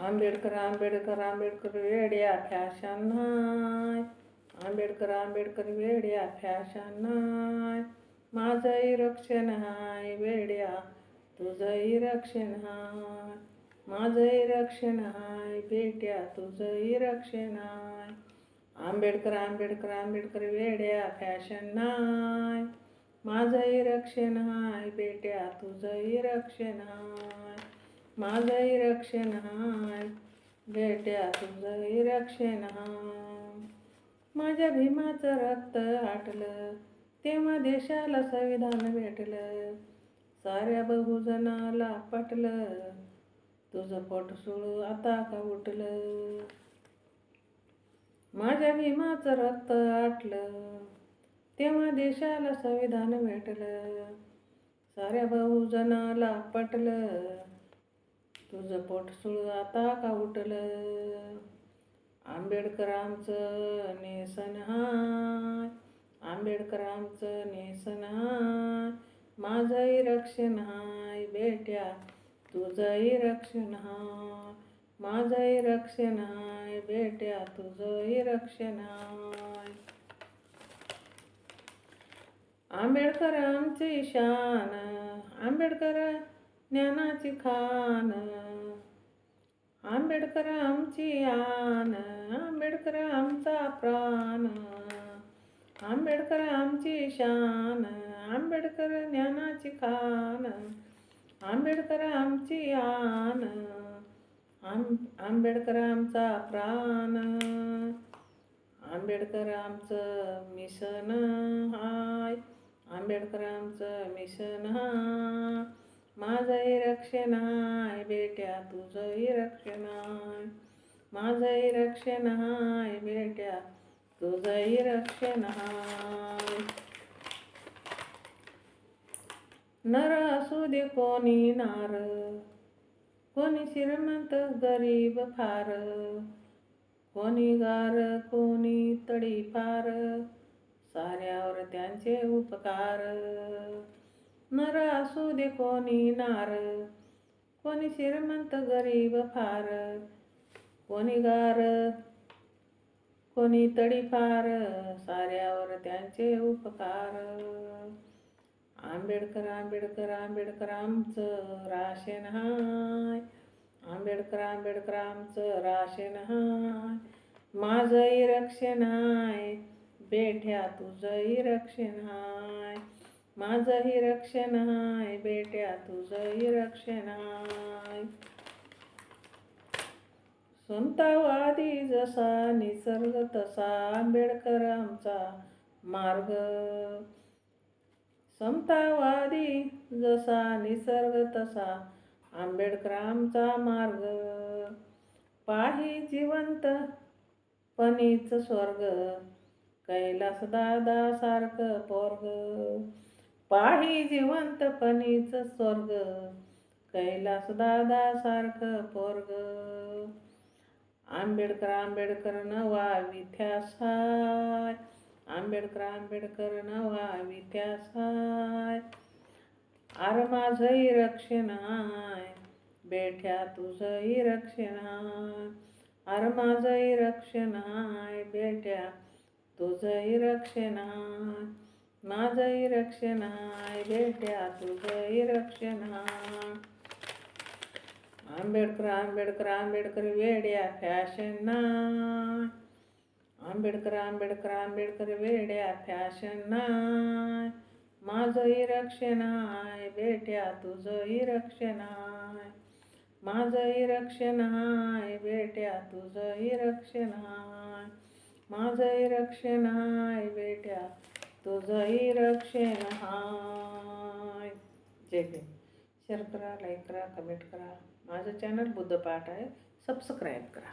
आंबेडकर आंबेडकर आंबेडकर वेड्या फॅशन नाय. आंबेडकर आंबेडकर वेड्या फॅशन नाय. माझंही रक्षण हाय वेड्या तुझंही रक्षण हाय. माझंही रक्षण हाय बेट्या तुझंही रक्षण हाय. आंबेडकर आंबेडकर आंबेडकर वेड्या फॅशन नाय. माझंही रक्षण हाय बेट्या तुझंही रक्षण हाय. माझंही रक्षण हाय बेट्या तुझंही रक्षण हाय. माझ्या भीमाचं रक्त आटलं तेव्हा देशाला संविधान भेटलं. साऱ्या बहुजनाला पटलं तुझं पोट सुळू आता का उठलं? माझ्या भीमाचं रक्त आटलं तेव्हा देशाला संविधान भेटलं. साऱ्या बहुजनाला पटलं तुझं पोट सुळ आता का उठलं? आंबेडकरांचं नेसन हाय. आंबेडकरांचं नेसन हाय. माझंही रक्षण हाय बेट्या तुझंही रक्षण हाय. माझंही रक्षण हाय बेट्या तुझंही रक्षण हाय. आंबेडकर आमची शान आंबेडकर ज्ञानाची खान आंबेडकर आमची आन आंबेडकर आमचा प्राण. आंबेडकर आमची शान आंबेडकर ज्ञानाची खान. आंबेडकर आमची आन आं आंबेडकर आमचा प्राण. आंबेडकर आमचं मिशन हाय आंबेडकर आमचं मिशन हाय. माझंही रक्षण हाय बेट्या तुझंही रक्षण हाय माझंही रक्षण हाय बेट्या तुझंही रक्षण हाय नर असू दे कोणी नार कोणी श्रीमंत गरीब फार कोणी गार कोणी तडी फार साऱ्यावर त्यांचे उपकार. नर असू दे कोणी नार कोणी श्रीमंत गरीब फार कोणी गार कोणी तडीफार साऱ्यावर त्यांचे उपकार. आंबेडकर आंबेडकर आंबेडकर आमचं राशन हाय. आंबेडकर आंबेडकर आमचं राशन हाय. माझंही रक्षण हाय बेठ्या तुझंही रक्षण हाय. माझंही रक्षण हाय बेट्या तुझंही रक्षण हाय संतावादी जसा निसर्ग तसा आंबेडकर आमचा मार्ग. समतावादी जसा निसर्ग तसा आंबेडकर आमचा मार्ग. पाही जिवंत पणीच स्वर्ग कैलास दादा सारखं पोरग. पाही जिवंतपणीच स्वर्ग कैलास दादा सारखं पोरग. आंबेडकर आंबेडकर नवा विथ्यासाय आंबेडकर आंबेडकर नवा विथ्यासाय आर माझंही रक्षण हाय बेठ्या तुझंही रक्षण हाय आर माझंही रक्षण हाय बेट्या तुझंही रक्षण हाय माझंही रक्षण हाय बेट्या तुझंही रक्षण. हाय आंबेडकर आंबेडकर आंबेडकर वेड्या फॅशन आंबेडकर आंबेडकर आंबेडकर वेड्या फॅशन नाय माझंही रक्षण हाय बेट्या तुझंही रक्षण. हाय माझंही रक्षण हाय बेट्या तुझंही रक्षण. हाय माझंही रक्षण हाय बेट्या तुझंही रक्षण हाय. जय भीम. शेअर करा लाईक करा कमेंट करा. माझं चॅनल बुद्धपाठ आहे. सबस्क्राईब करा.